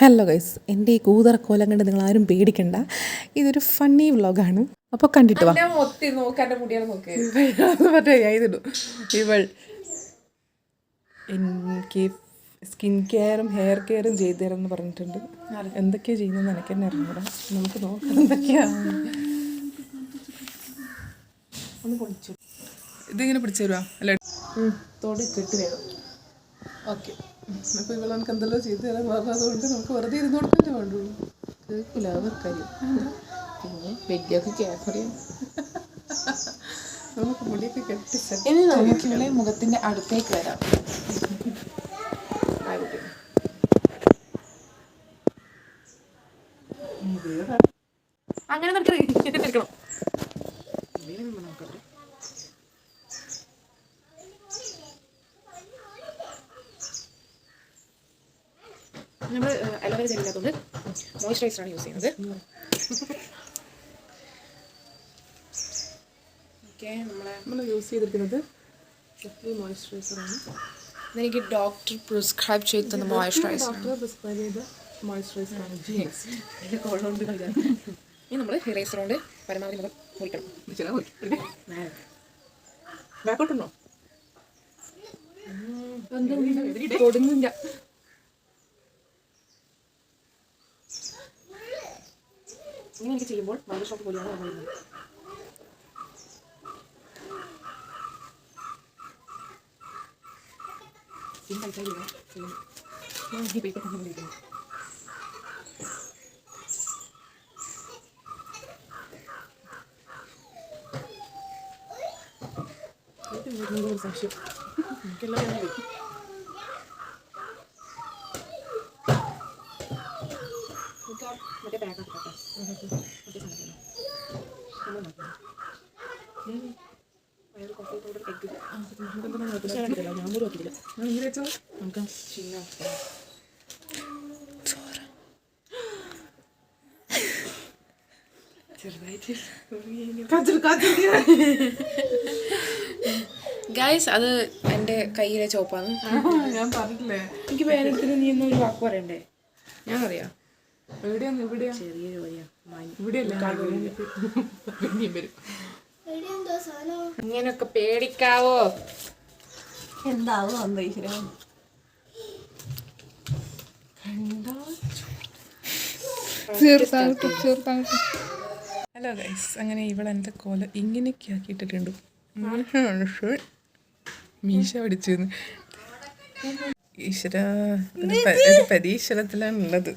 Hello guys എന്റെ ഈ കൂതറ കോലം കണ്ട് നിങ്ങൾ ആരും പേടിക്കണ്ട. ഇതൊരു ഫണ്ണി വ്ളോഗാണ് അപ്പോൾ കണ്ടിട്ട് വാ. മറ്റേ ഇതിടും. ഇവൾ എനിക്ക് സ്കിൻ കെയറും ഹെയർ കെയറും ചെയ്തു തരാമെന്ന് പറഞ്ഞിട്ടുണ്ട്. എന്തൊക്കെയാണ് ചെയ്യുന്നതെന്ന് എനിക്ക് തന്നെ അറിഞ്ഞൂടാ. നമുക്ക് നോക്കാം എന്തൊക്കെയാണ് ഇതിങ്ങനെ പിടിച്ചു തരുവാ. അല്ലേ? തോടി കെട്ടി വേണം. ഓക്കെ. അപ്പോൾ ഇവൾ നമുക്ക് എന്തെല്ലാം ചെയ്തു തരാൻ പറഞ്ഞു അതുകൊണ്ട് നമുക്ക് വെറുതെ ഇരുന്ന് കൊടുത്തിട്ടേ വേണ്ടുള്ളൂ കേൾക്കില്ല അവർക്കറിയാം പിന്നെ വലിയൊക്കെ കേൾക്കറിയാം നമുക്ക് മുടിയൊക്കെ കെട്ടി ഇനി നമുക്ക് ഇവളെ മുഖത്തിന്റെ അടുത്തേക്ക് വരാം. അങ്ങനെ നടക്കണം. നമ്മൾ അലോവേര ജെൽ ഇല്ലാത്തതുകൊണ്ട് മോയ്സ്ചറൈസറാണ് യൂസ് ചെയ്യുന്നത്. ഓക്കെ നമ്മളെ നമ്മൾ യൂസ് ചെയ്തിരിക്കുന്നത് മോയ്സ്ചറൈസറാണ് എനിക്ക് ഡോക്ടർ പ്രിസ്ക്രൈബ് ചെയ്ത് തന്ന മോയ്സ്ചറൈസർ ഡോക്ടർ പ്രിസ്ക്രൈബ് ചെയ്ത മോയ്സ്ചറൈസറാണ് ഇനി നമ്മൾ ഇറേസർ കൊണ്ട് പരമാവധി മുഖം മുറിക്കണം. ബാക്കോട്ടുണ്ടോ തൊടുന്നില്ല ഇങ്ങനെ എനിക്ക് ചെയ്യുമ്പോൾ ബാർബർ ഷോപ്പ് പോലെയാണ് നമ്മൾ വരുന്നത് ഈ കഴിക്കാതില്ല ചെയ്യുന്നു ഞാൻ ഈ പേപ്പർ കൊണ്ടുവന്നിരിക്കുന്നു സംശയം എനിക്കെല്ലാം ഗൈസ് അത് എന്റെ കയ്യിലെ ചോപ്പാണ്. ഞാൻ പറഞ്ഞില്ലേ എനിക്ക് വേനത്തിന് നീ ഒന്നും ഒരു വാക്ക് പറയണ്ടേ? ഞാൻ എവിടെയാണ് എവിടെയാ? ചെറിയൊരു വഴിയാ. ഇവിടെയല്ലേ പിന്നെയും വരും ഇങ്ങനൊക്കെ പേടിക്കാവോ? എന്താവും ഹലോ ഗൈസ് അങ്ങനെ ഇവൾ എന്റെ കോല ഇങ്ങനെയൊക്കെ ആക്കിയിട്ടിട്ടുണ്ട്. മീശ പിടിച്ചു ഈശ്വര ഒരു പ- ഒരു പരീക്ഷണത്തിലാണ് ഉള്ളത്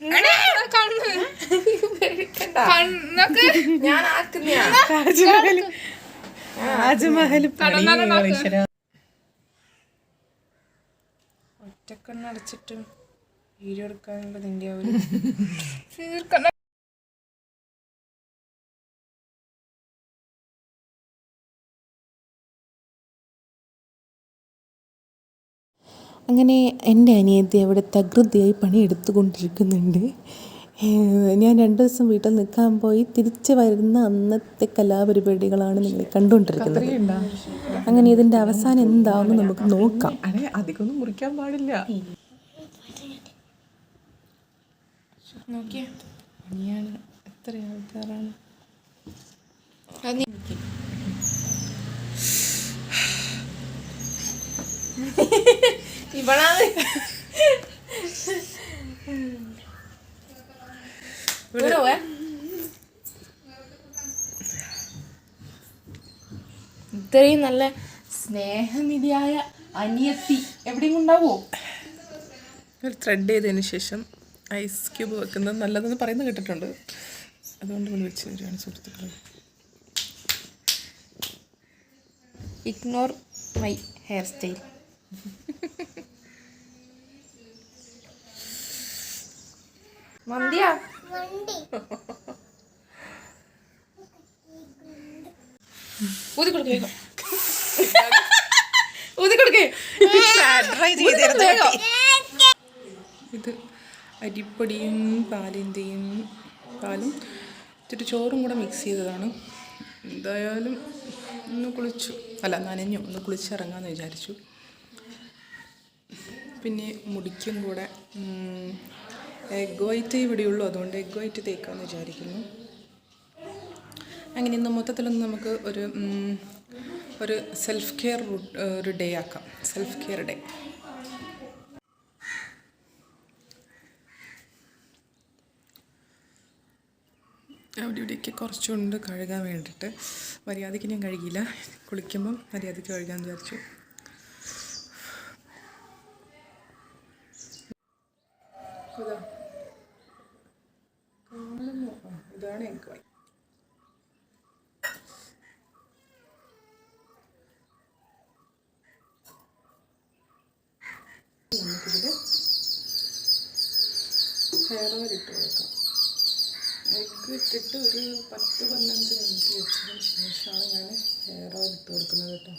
ഞാൻ ആക്കുന്ന താജ്മഹൽ താജ്മഹൽ ഒറ്റക്കണ്ണടച്ചിട്ട് വീഡിയോ എടുക്കാനുള്ളത് എന്റെ ആ ഒരു അങ്ങനെ എന്റെ അനിയത്തി അവിടെ തകൃതിയായി പണിയെടുത്തുകൊണ്ടിരിക്കുന്നുണ്ട്. ഞാൻ രണ്ട് ദിവസം വീട്ടിൽ നിൽക്കാൻ പോയി തിരിച്ച് വരുന്ന അന്നത്തെ കലാപരിപാടികളാണ് നിങ്ങൾ കണ്ടുകൊണ്ടിരിക്കുന്നത്. അങ്ങനെ ഇതിന്റെ അവസാനം എന്താണെന്ന് നമുക്ക് നോക്കാം. അധികമൊന്നും മുറിക്കാൻ പാടില്ല. എത്ര ആൾക്കാരാണ്? ഇവളാണ്. ഇവിടെ പോവേ ഇത്രയും നല്ല സ്നേഹനിധിയായ അനിയത്തി എവിടെയും ഉണ്ടാവോ? ഒരു ത്രെഡ് ചെയ്തതിന് ശേഷം ഐസ് ക്യൂബ് വെക്കുന്നത് നല്ലതെന്ന് പറയുന്നത് കേട്ടിട്ടുണ്ട്. അതുകൊണ്ട് ഇവിടെ വെച്ച് തരികയാണ് സുഹൃത്തുക്കളെ. ഇഗ്നോർ മൈ ഹെയർ സ്റ്റൈൽ മന്തിയാ? ഊതി കൊടുക്ക് വേഗം. ഊതി കൊടുക്ക്. ഇത് അരിപ്പൊടിയും പാലിന്റെയും പാലും ഇത്തിരി ചോറും കൂടെ മിക്സ് ചെയ്തതാണ്. എന്തായാലും ഒന്ന് കുളിച്ചു. അല്ല നനഞ്ഞു. ഒന്ന് കുളിച്ചിറങ്ങാമെന്ന് വിചാരിച്ചു. പിന്നെ മുടിക്കും കൂടെ എഗ് വൈറ്റ് ഇവിടെയുള്ളൂ. അതുകൊണ്ട് എഗ് വൈറ്റ് തേക്കാമെന്ന് വിചാരിക്കുന്നു. അങ്ങനെ ഇന്ന് മൊത്തത്തിലൊന്ന് നമുക്ക് ഒരു ഒരു സെൽഫ് കെയർ ഒരു ഡേ ആക്കാം. സെൽഫ് കെയർ ഡേ അവിടെ ഇവിടെയൊക്കെ കുറച്ചുണ്ട് കഴുകാൻ വേണ്ടിയിട്ട്. മര്യാദയ്ക്ക് ഞാൻ കഴുകിയില്ല. കുളിക്കുമ്പം മര്യാദയ്ക്ക് കഴുകാൻ വിചാരിച്ചു. ഇതാ. കാണുന്നു. ആ, ഇതാണ് എഗ് വൈറ്റ് നമുക്കിതിൽ ഹെയർ ഓയിൽ ഇട്ട് കൊടുക്കാം. എഗ്ഗ് ഇട്ടിട്ട് ഒരു പത്ത് പതിനഞ്ച് മിനിറ്റ് വെച്ചതിന് ശേഷമാണ് ഞാൻ ഹെയർ ഓയിൽ ഇട്ട് കൊടുക്കുന്നത് കേട്ടോ.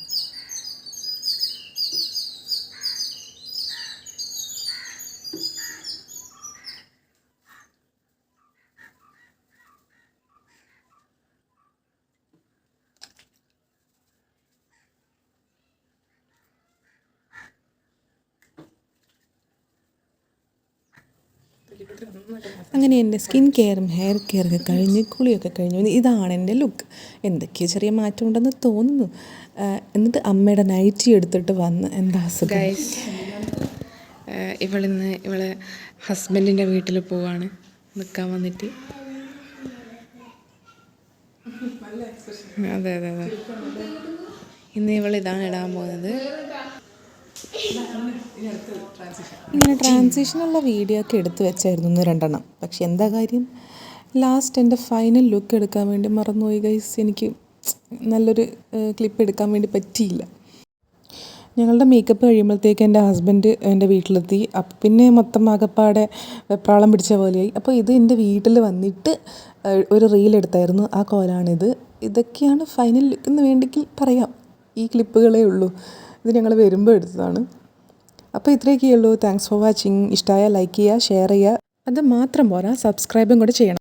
അങ്ങനെ എന്റെ സ്കിൻ കെയറും ഹെയർ കെയറൊക്കെ കഴിഞ്ഞ് കുളിയൊക്കെ കഴിഞ്ഞു ഇതാണ് എന്റെ ലുക്ക്. എന്തൊക്കെയോ ചെറിയ മാറ്റം ഉണ്ടെന്ന് തോന്നുന്നു എന്നിട്ട് അമ്മയുടെ നൈറ്റി എടുത്തിട്ട് വന്ന് എന്താ അസുഖം? ഇവളിന്ന് ഇവളെ ഹസ്ബൻഡിന്റെ വീട്ടിൽ പോവാണ്. നിൽക്കാൻ വന്നിട്ട്. അതെ അതെ അതെ. ഇന്ന് ഇവൾ ഇതാണ് ഇടാൻ പോകുന്നത്. ഇങ്ങനെ ട്രാൻസിഷനുള്ള വീഡിയോ ഒക്കെ എടുത്തു വെച്ചായിരുന്നു രണ്ടെണ്ണം. പക്ഷെ എന്താ കാര്യം? ലാസ്റ്റ് എന്റെ ഫൈനൽ ലുക്ക് എടുക്കാൻ വേണ്ടി മറന്നുപോയി ഗൈസ് എനിക്ക് നല്ലൊരു ക്ലിപ്പ് എടുക്കാൻ വേണ്ടി പറ്റിയില്ല. ഞങ്ങളുടെ മേക്കപ്പ് കഴിയുമ്പോഴത്തേക്ക് എന്റെ ഹസ്ബൻഡ് എന്റെ വീട്ടിലെത്തി. അപ്പം പിന്നെ മൊത്തം ആകപ്പാടെ വെപ്രാളം പിടിച്ച പോലെയായി. അപ്പോൾ ഇത് എന്റെ വീട്ടിൽ വന്നിട്ട് ഒരു റീൽ എടുത്തായിരുന്നു. ആ കോലാണിത്. ഇതൊക്കെയാണ് ഫൈനൽ ലുക്കെന്ന് വേണ്ടെങ്കിൽ പറയാം. ഈ ക്ലിപ്പുകളേ ഉള്ളൂ. ഇത് ഞങ്ങൾ വരുമ്പോൾ എടുത്തതാണ്. അപ്പോൾ ഇത്രയൊക്കെയുള്ളൂ താങ്ക്സ് ഫോർ വാച്ചിങ് ഇഷ്ടമായ ലൈക്ക് ചെയ്യുക ഷെയർ ചെയ്യുക അത് മാത്രം പോരാ സബ്സ്ക്രൈബും കൂടെ ചെയ്യണം.